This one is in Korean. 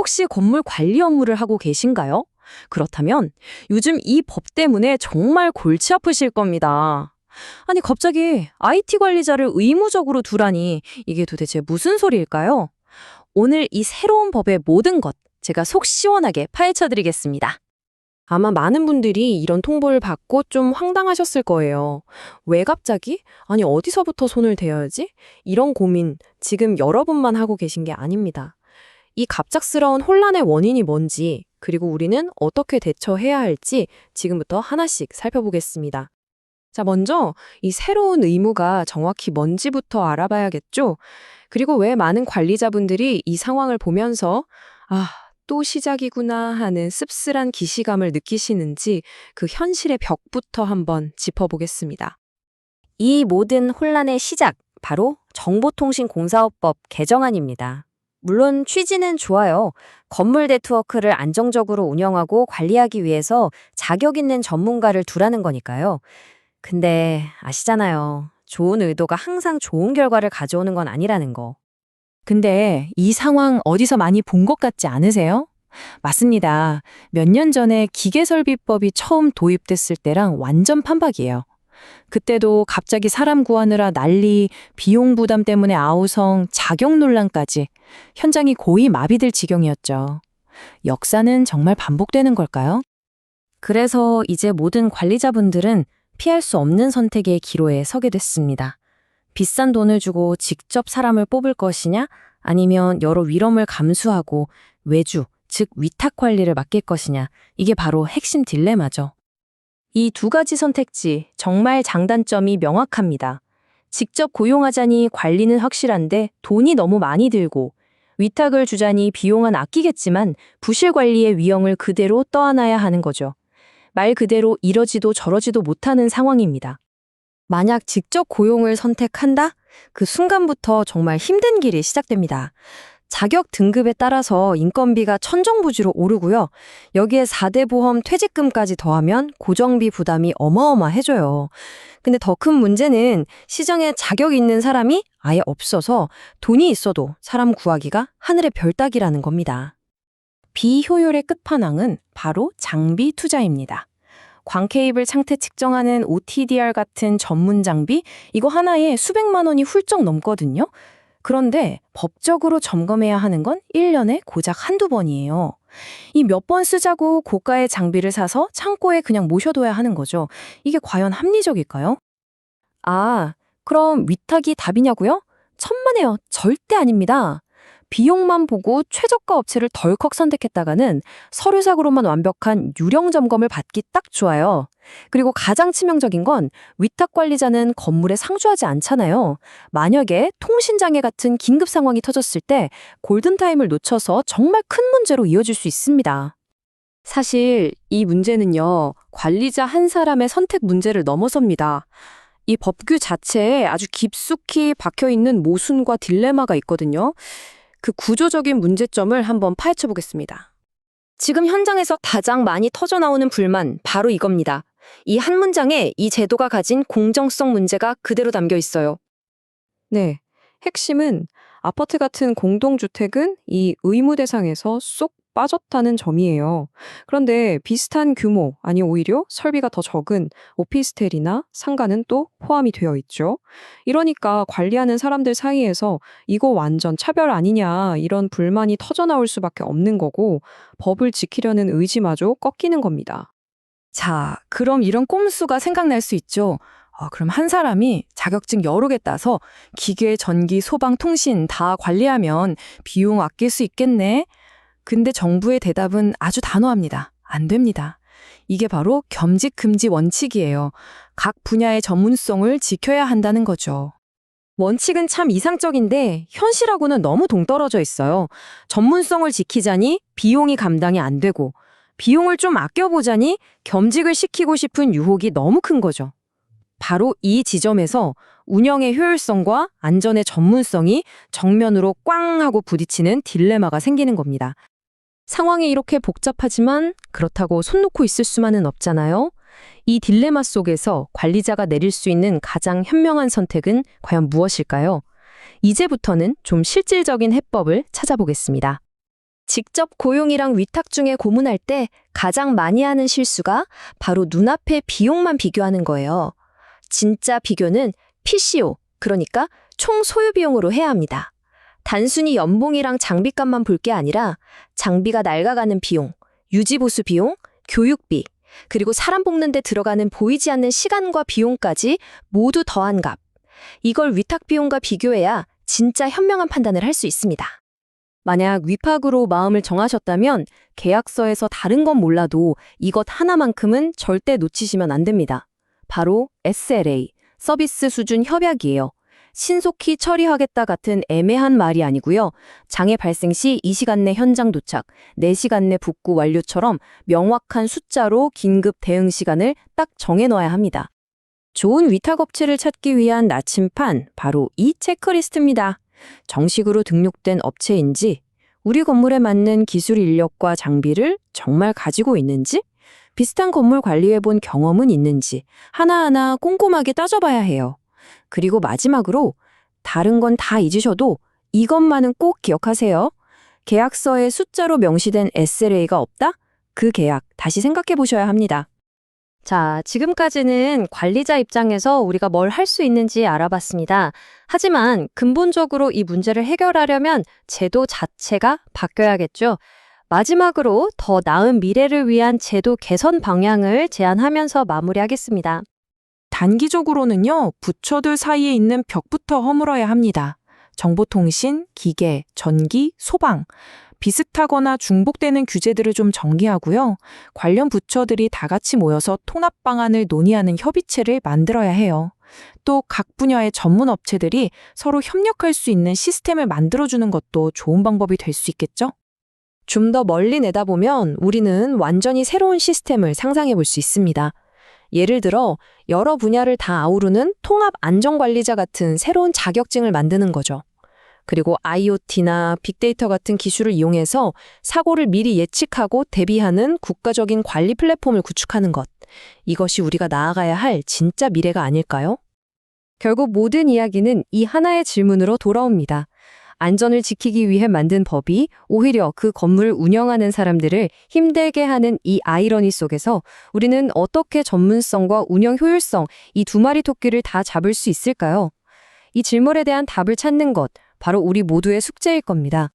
혹시 건물 관리 업무를 하고 계신가요? 그렇다면 요즘 이 법 때문에 정말 골치 아프실 겁니다. 아니, 갑자기 IT 관리자를 의무적으로 두라니 이게 도대체 무슨 소리일까요? 오늘 이 새로운 법의 모든 것 제가 속 시원하게 파헤쳐 드리겠습니다. 아마 많은 분들이 이런 통보를 받고 좀 황당하셨을 거예요. 왜 갑자기? 아니, 어디서부터 손을 대야지? 이런 고민 지금 여러분만 하고 계신 게 아닙니다. 이 갑작스러운 혼란의 원인이 뭔지, 그리고 우리는 어떻게 대처해야 할지 지금부터 하나씩 살펴보겠습니다. 자, 먼저 이 새로운 의무가 정확히 뭔지부터 알아봐야겠죠? 그리고 왜 많은 관리자분들이 이 상황을 보면서 아, 또 시작이구나 하는 씁쓸한 기시감을 느끼시는지 그 현실의 벽부터 한번 짚어보겠습니다. 이 모든 혼란의 시작, 바로 정보통신공사업법 개정안입니다. 물론 취지는 좋아요. 건물 네트워크를 안정적으로 운영하고 관리하기 위해서 자격 있는 전문가를 두라는 거니까요. 근데 아시잖아요. 좋은 의도가 항상 좋은 결과를 가져오는 건 아니라는 거. 근데 이 상황 어디서 많이 본 것 같지 않으세요? 맞습니다. 몇 년 전에 기계설비법이 처음 도입됐을 때랑 완전 판박이에요. 그때도 갑자기 사람 구하느라 난리, 비용 부담 때문에 아우성, 자격 논란까지 현장이 고이 마비될 지경이었죠. 역사는 정말 반복되는 걸까요? 그래서 이제 모든 관리자분들은 피할 수 없는 선택의 기로에 서게 됐습니다. 비싼 돈을 주고 직접 사람을 뽑을 것이냐, 아니면 여러 위험을 감수하고 외주, 즉 위탁 관리를 맡길 것이냐, 이게 바로 핵심 딜레마죠. 이 두 가지 선택지, 정말 장단점이 명확합니다. 직접 고용하자니 관리는 확실한데 돈이 너무 많이 들고, 위탁을 주자니 비용은 아끼겠지만 부실 관리의 위험을 그대로 떠안아야 하는 거죠. 말 그대로 이러지도 저러지도 못하는 상황입니다. 만약 직접 고용을 선택한다? 그 순간부터 정말 힘든 길이 시작됩니다. 자격 등급에 따라서 인건비가 천정부지로 오르고요. 여기에 4대 보험 퇴직금까지 더하면 고정비 부담이 어마어마해져요. 근데 더 큰 문제는 시장에 자격 있는 사람이 아예 없어서 돈이 있어도 사람 구하기가 하늘의 별 따기라는 겁니다. 비효율의 끝판왕은 바로 장비 투자입니다. 광케이블 상태 측정하는 OTDR 같은 전문 장비, 이거 하나에 수백만 원이 훌쩍 넘거든요. 그런데 법적으로 점검해야 하는 건 1년에 고작 한두 번이에요. 이 몇 번 쓰자고 고가의 장비를 사서 창고에 그냥 모셔둬야 하는 거죠. 이게 과연 합리적일까요? 아, 그럼 위탁이 답이냐고요? 천만에요. 절대 아닙니다. 비용만 보고 최저가 업체를 덜컥 선택했다가는 서류상으로만 완벽한 유령 점검을 받기 딱 좋아요. 그리고 가장 치명적인 건 위탁 관리자는 건물에 상주하지 않잖아요. 만약에 통신장애 같은 긴급 상황이 터졌을 때 골든타임을 놓쳐서 정말 큰 문제로 이어질 수 있습니다. 사실 이 문제는요, 관리자 한 사람의 선택 문제를 넘어섭니다. 이 법규 자체에 아주 깊숙이 박혀 있는 모순과 딜레마가 있거든요. 그 구조적인 문제점을 한번 파헤쳐 보겠습니다. 지금 현장에서 가장 많이 터져 나오는 불만 바로 이겁니다. 이 한 문장에 이 제도가 가진 공정성 문제가 그대로 담겨 있어요. 네. 핵심은 아파트 같은 공동주택은 이 의무 대상에서 쏙 빠졌다는 점이에요. 그런데 비슷한 규모, 아니 오히려 설비가 더 적은 오피스텔이나 상가는 또 포함이 되어 있죠. 이러니까 관리하는 사람들 사이에서 이거 완전 차별 아니냐 이런 불만이 터져나올 수밖에 없는 거고 법을 지키려는 의지마저 꺾이는 겁니다. 자, 그럼 이런 꼼수가 생각날 수 있죠. 아, 그럼 한 사람이 자격증 여러 개 따서 기계, 전기, 소방, 통신 다 관리하면 비용 아낄 수 있겠네? 근데 정부의 대답은 아주 단호합니다. 안 됩니다. 이게 바로 겸직 금지 원칙이에요. 각 분야의 전문성을 지켜야 한다는 거죠. 원칙은 참 이상적인데 현실하고는 너무 동떨어져 있어요. 전문성을 지키자니 비용이 감당이 안 되고 비용을 좀 아껴보자니 겸직을 시키고 싶은 유혹이 너무 큰 거죠. 바로 이 지점에서 운영의 효율성과 안전의 전문성이 정면으로 꽝 하고 부딪히는 딜레마가 생기는 겁니다. 상황이 이렇게 복잡하지만 그렇다고 손 놓고 있을 수만은 없잖아요. 이 딜레마 속에서 관리자가 내릴 수 있는 가장 현명한 선택은 과연 무엇일까요? 이제부터는 좀 실질적인 해법을 찾아보겠습니다. 직접 고용이랑 위탁 중에 고문할 때 가장 많이 하는 실수가 바로 눈앞의 비용만 비교하는 거예요. 진짜 비교는 PCO, 그러니까 총 소유 비용으로 해야 합니다. 단순히 연봉이랑 장비값만 볼 게 아니라 장비가 낡아가는 비용, 유지보수 비용, 교육비, 그리고 사람 뽑는 데 들어가는 보이지 않는 시간과 비용까지 모두 더한 값. 이걸 위탁 비용과 비교해야 진짜 현명한 판단을 할 수 있습니다. 만약 위탁으로 마음을 정하셨다면 계약서에서 다른 건 몰라도 이것 하나만큼은 절대 놓치시면 안 됩니다. 바로 SLA, 서비스 수준 협약이에요. 신속히 처리하겠다 같은 애매한 말이 아니고요. 장애 발생 시 2시간 내 현장 도착, 4시간 내 복구 완료처럼 명확한 숫자로 긴급 대응 시간을 딱 정해놔야 합니다. 좋은 위탁 업체를 찾기 위한 나침판, 바로 이 체크리스트입니다. 정식으로 등록된 업체인지, 우리 건물에 맞는 기술 인력과 장비를 정말 가지고 있는지, 비슷한 건물 관리해본 경험은 있는지 하나하나 꼼꼼하게 따져봐야 해요. 그리고 마지막으로 다른 건 다 잊으셔도 이것만은 꼭 기억하세요. 계약서에 숫자로 명시된 SLA가 없다? 그 계약 다시 생각해 보셔야 합니다. 자, 지금까지는 관리자 입장에서 우리가 뭘 할 수 있는지 알아봤습니다. 하지만 근본적으로 이 문제를 해결하려면 제도 자체가 바뀌어야겠죠. 마지막으로 더 나은 미래를 위한 제도 개선 방향을 제안하면서 마무리하겠습니다. 단기적으로는요, 부처들 사이에 있는 벽부터 허물어야 합니다. 정보통신, 기계, 전기, 소방. 비슷하거나 중복되는 규제들을 좀 정리하고요. 관련 부처들이 다 같이 모여서 통합 방안을 논의하는 협의체를 만들어야 해요. 또 각 분야의 전문 업체들이 서로 협력할 수 있는 시스템을 만들어주는 것도 좋은 방법이 될 수 있겠죠? 좀 더 멀리 내다보면 우리는 완전히 새로운 시스템을 상상해 볼 수 있습니다. 예를 들어 여러 분야를 다 아우르는 통합 안전관리자 같은 새로운 자격증을 만드는 거죠. 그리고 IoT나 빅데이터 같은 기술을 이용해서 사고를 미리 예측하고 대비하는 국가적인 관리 플랫폼을 구축하는 것. 이것이 우리가 나아가야 할 진짜 미래가 아닐까요? 결국 모든 이야기는 이 하나의 질문으로 돌아옵니다. 안전을 지키기 위해 만든 법이 오히려 그 건물을 운영하는 사람들을 힘들게 하는 이 아이러니 속에서 우리는 어떻게 전문성과 운영 효율성 이 두 마리 토끼를 다 잡을 수 있을까요? 이 질문에 대한 답을 찾는 것, 바로 우리 모두의 숙제일 겁니다.